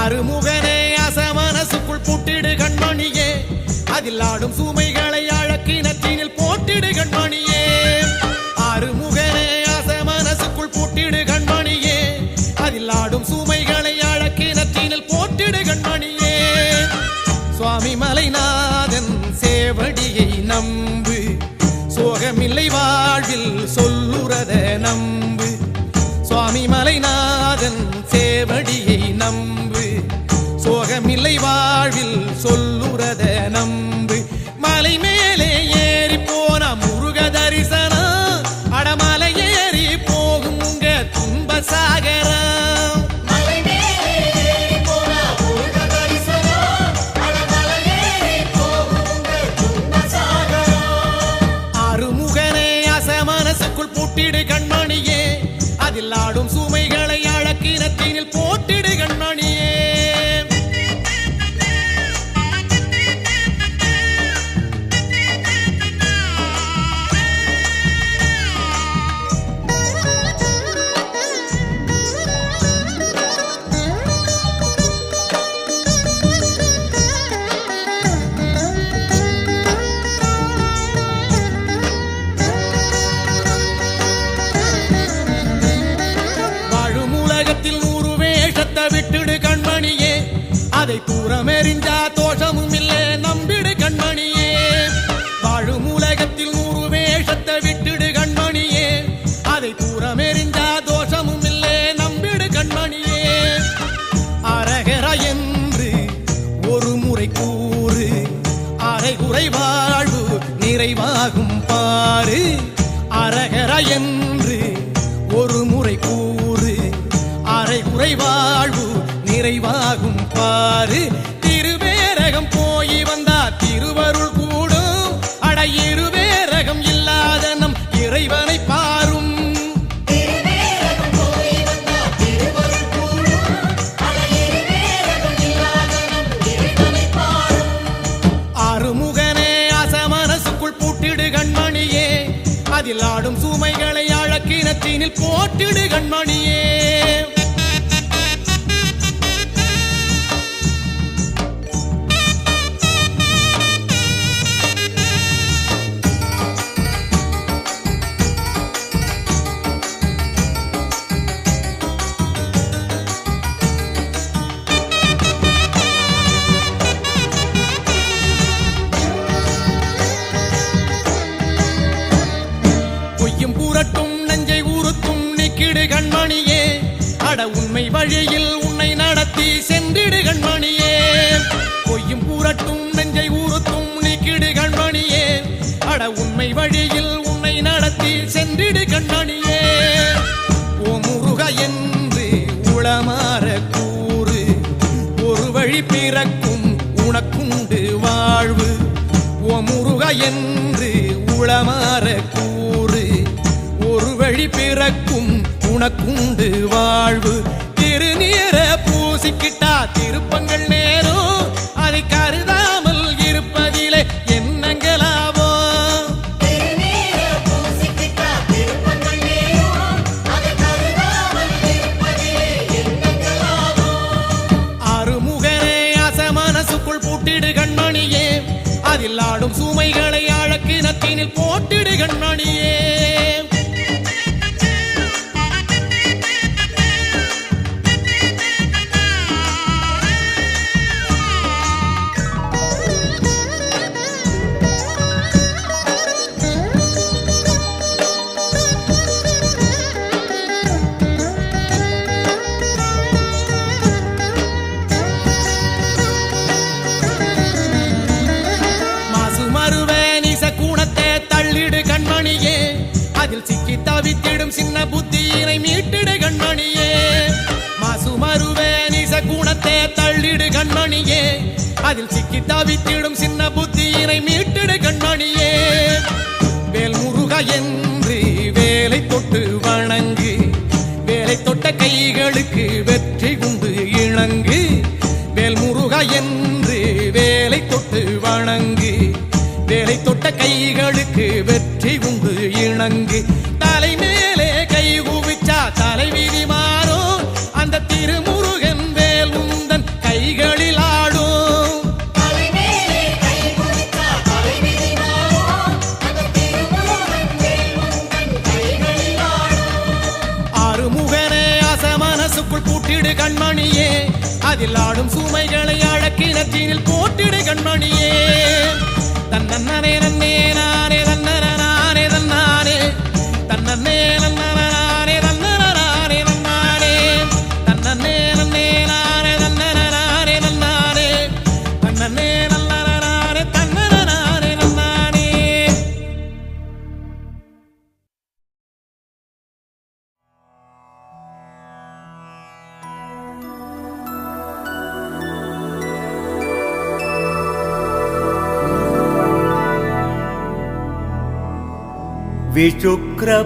அருமுகனே மனதில் ஆடும் சுமைகளை அழக்கினத்தினில் போட்டிடு கண்மணியே. அருமுகனே அசமனசுக்குள் புட்டிடு கண்மணியே. அதில் ஆடும் சுமைகளை அழக்கினத்தினில் போட்டிடு கண்மணியே. சுவாமி மலைநாதன் சேவடியை நம்பு. சோகமில்லை வாழ்வில் சொல்லுறத நம்பு. சுவாமி மலைநாதன் சேவடியை நம்பு. சோகமில்லை வாழ்வில் சொல்லுறத நம்பு. அழக்கினத்தினில் போட்டிடு அதை தூரமெறிஞ்சா தோஷமும் இல்லை. நம்பிடு கண்மணியே. வாழும் உலகத்தில் நூறு வேஷத்தை விட்டுடு கண்மணியே. அதை தூரமெறிஞ்சா தோஷமும் இல்லை. நம்பிடு கண்மணியே. அரகர என்று ஒரு முறை கூறு. அரை குறை வாழ்வு நிறைவாகும் பாரு. அரகர என்று பாரு திருவேரகம் போய் வந்தா திருவருள் கூடும். அட இருவேரகம் இல்லாத நம் இறைவனை பாரும். அருமுகனே அசமனசுக்குள் பூட்டிடு கண்மணியே. அதில் ஆடும் சுமைகளை அழக்கினத்தினில் போட்டிடு கண்மணியே. அட உண்மை வழியில் உன்னை நடத்தி சென்றிடு கண்மணியே. பொய்யும் கூறட்டும் நெஞ்சை ஊறுத்தும் நீக்கிடு கண்மணியே. அட உண்மை வழியில் உன்னை நடத்தி சென்றிடு கண்மணியே. ஓ முருக என்று உளமாற கூறு ஒரு வழி பிறக்கும் உனக்குண்டு வாழ்வு. ஓ முருக என்று உளமாற கூறு ஒரு வழி பிறக்கும் உனக்குண்டு வாழ்வு. திருநீர பூசிக்கிட்டா திருப்பங்கள் நேரும் அதை கருதாமல் இருப்பதிலே இருப்பதிலே எண்ணங்களாகும் அருமுகனே அசமனசுக்குள் பூட்டிடு கண்மணியே. அதில் ஆடும் சுமைகளை அழக்கினத்தினில் போட்டிடு கண்மணியே. அதில் சிக்கி தவித்திடும் சின்ன புத்தியினை மீட்டிடு கண்மணியே. மாசு மறுவே நிச குணத்தை தள்ளிடு கண்மணியே. அதில் சிக்கி தவித்திடும் சின்ன புத்தியினை மீட்டிடு கண்மணியே. வேல் முருக என் தலைவிதி மாறும். அந்த திருமுருகன் வேல் உந்தன் கைகளில் ஆடும். அருமுகனே அசமனசுக்குள் கூட்டிடு கண்மணியே. அதில் ஆடும் சுமைகளை அழக்கிணற்றினில் போட்டிடு கண்மணியே.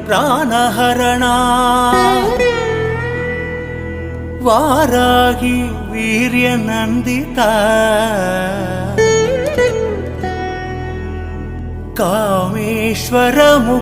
विशुक्रप्राणहरणा वाराहि वीर्यनन्दिता कामेश्वरमु